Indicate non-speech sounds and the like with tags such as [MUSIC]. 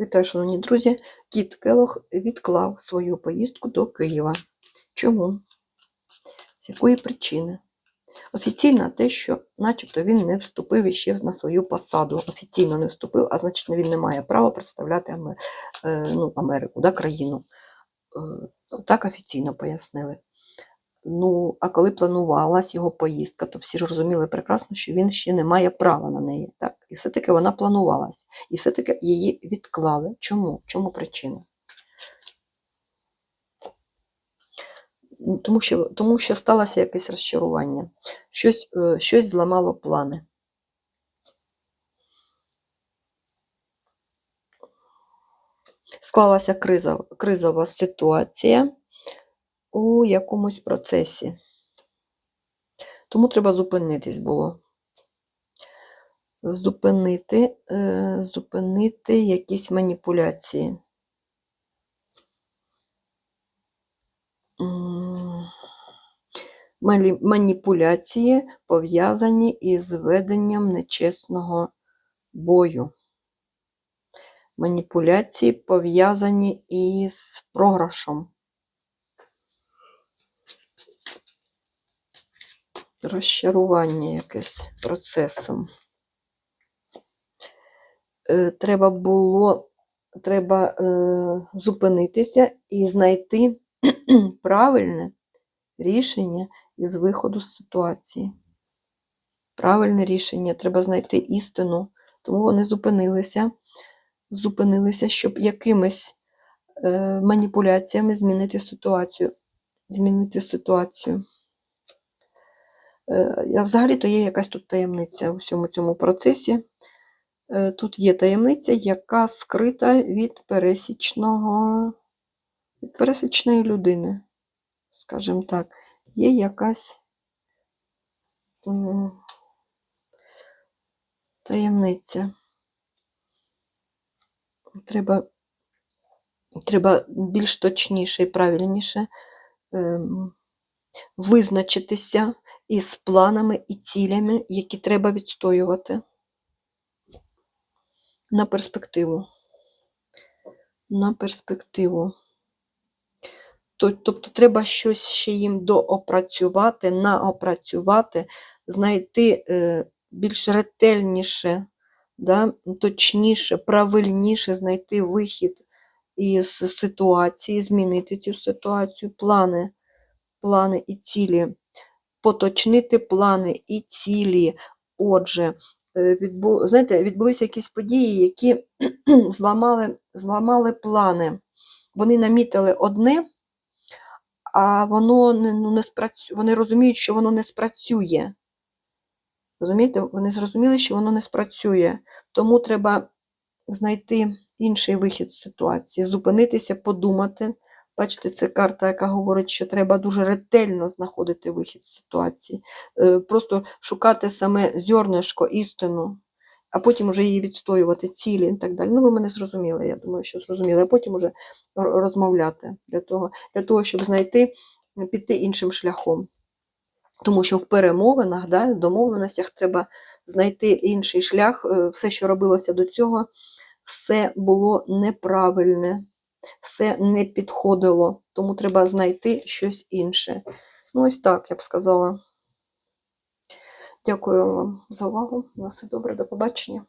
Вітаю, шановні друзі. Кіт Келох відклав свою поїздку до Києва. Чому? З якої причини? Офіційно те, що начебто він не вступив іще на свою посаду. Офіційно не вступив, а значить він не має права представляти е, ну, Америку, да, країну. Е, Так офіційно пояснили. Ну, а коли планувалась його поїздка, то всі ж розуміли прекрасно, що він ще не має права на неї. Так? І все-таки вона планувалась. І все-таки її відклали. Чому? Чому причина? Тому що, тому що сталося якесь розчарування. Щось, е, щось зламало плани. Склалася криза, кризова ситуація у якомусь процесі. Тому треба зупинитись було. Зупинити, е, зупинити якісь маніпуляції. Маніпуляції пов'язані із веденням нечесного бою. Маніпуляції пов'язані із програшом. Розчарування якесь процесом. Е, Треба було треба е, зупинитися і знайти [CLEARS THROAT] правильне рішення із виходу з ситуації. Правильне рішення, треба знайти істину. Тому вони зупинилися, зупинилися, щоб якимись е, маніпуляціями змінити ситуацію. Змінити ситуацію. Е, а Взагалі-то є якась тут таємниця у всьому цьому процесі. Е, Тут є таємниця, яка скрита від пересічного, від пересічної людини, скажімо так. Є якась таємниця. Треба, треба більш точніше і правильніше ем, визначитися із планами і цілями, які треба відстоювати на перспективу. На перспективу. Тобто треба щось ще їм доопрацювати, наопрацювати, знайти е, більш ретельніше, да, точніше, правильніше знайти вихід із ситуації, змінити цю ситуацію, плани, плани і цілі, поточнити плани і цілі. Отже, е, відбу... знаєте, відбулися якісь події, які [CLEARS THROAT] зламали, зламали плани. Вони намітили одне, а воно не, ну, не спрацю... вони розуміють, що воно не спрацює. Розумієте, вони зрозуміли, що воно не спрацює. Тому треба знайти інший вихід з ситуації, зупинитися, подумати. Бачите, це карта, яка говорить, що треба дуже ретельно знаходити вихід з ситуації. Е, Просто шукати саме зернишко, істину, а потім вже її відстоювати, цілі і так далі. Ну, ви мене зрозуміли, я думаю, що зрозуміли, а потім вже розмовляти для того, для того, щоб знайти, піти іншим шляхом. Тому що в перемовинах, да, в домовленостях треба знайти інший шлях. Е, Все, що робилося до цього, все було неправильне, все не підходило. Тому треба знайти щось інше. Ну, ось так я б сказала. Дякую вам за увагу. На все добре, до побачення.